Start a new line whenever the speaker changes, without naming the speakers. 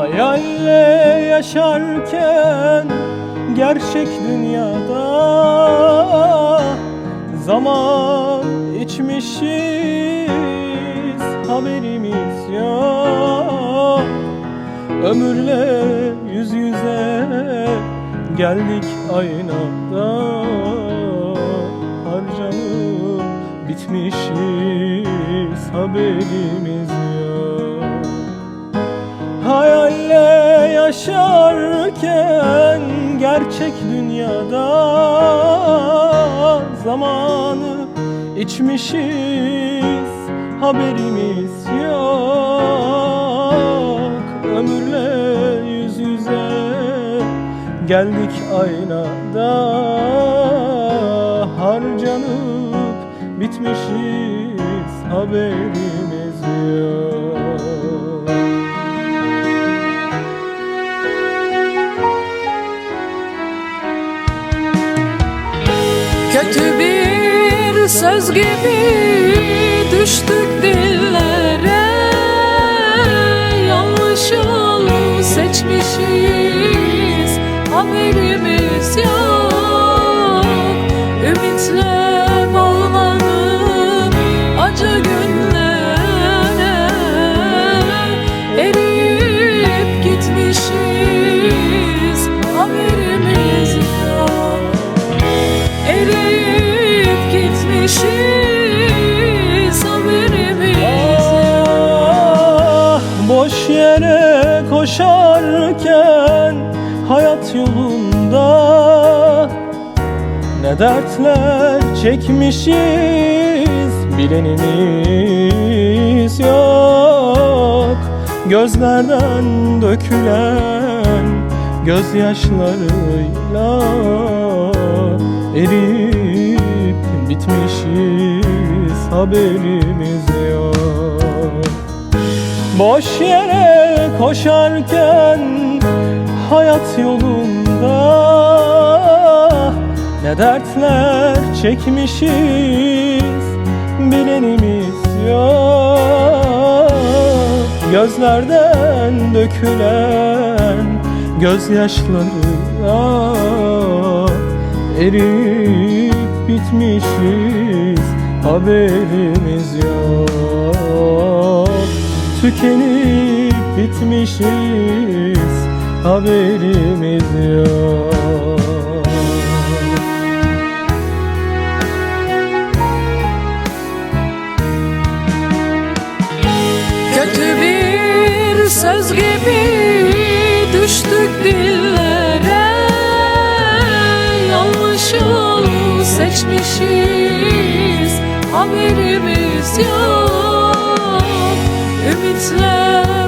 Hayalle yaşarken gerçek dünyada Zaman içmişiz haberimiz yok. Ömürle yüz yüze geldik aynada Harcanıp bitmişiz haberimiz yok yaşarken gerçek dünyada Zamanı içmişiz haberimiz yok. Ömürle yüz yüze geldik aynada Harcanıp bitmişiz haberimiz yok
Kötü bir söz gibi düştük dillere. Yanlış yol seçmişiz haberimiz yok. Ümitle
yere koşarken hayat yolunda ne dertler çekmişiz bilenimiz yok. Gözlerden dökülen gözyaşlarıyla eriyip bitmişiz haberimiz Boş yere koşarken hayat yolunda Ne dertler çekmişiz bilenimiz yok. Gözlerden dökülen gözyaşlarına eriyip bitmişiz haberimiz yok Tükenip bitmişiz haberimiz yok.
Kötü bir söz gibi düştük dillere Yanlış yol seçmişiz haberimiz yok Every time.